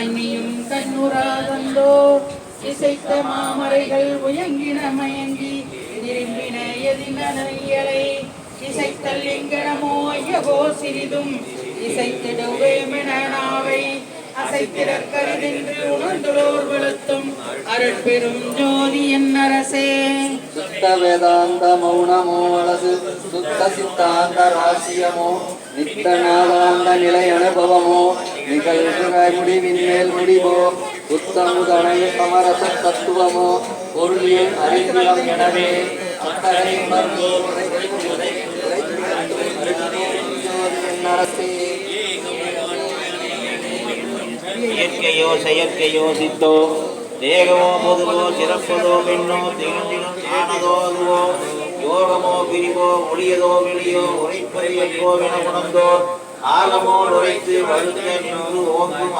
கண்ணியும் கண்ணுறாதந்தோ இசைத்த மாமரைகள் உயங்கின மயங்கி திரும்பின எதினலை இசைத்தல் எங்கனமோ ஐயகோ சிறிதும் இசைத்திடுவேமென நாவை அசைத்திடற்கரிதென்று உணர்ந்துள்ளோர் வெளுத்தும் அருட்பெரும் ஜோதி என் அரசே. சுத்த வேதாந்த மௌனமோ அல்லது சுத்த சித்தாந்த ராசியமோ நித்த நாதாந்த நிலை அனுபவமோ நிகழ்கிற முடிவின் மேல் முடிவோ புத்தமுதனை சமரச தத்துவமோ? பொருளில் அறிந்திடம் எனவே அத்தகை இயற்கையோ செயற்கையோ சித்தோ தேகமோ பொதுவோ சிறப்பதோ பெண்ணோ திகழ்ந்திடும் ஞானதோ அதுவோ யோகமோ பிரிவோ ஒளியதோ வெளியோ உரைப்பறிவோ என உணர்ந்தோ ஆகமோ உரைத்து வருத்த நின்று ஓங்கும்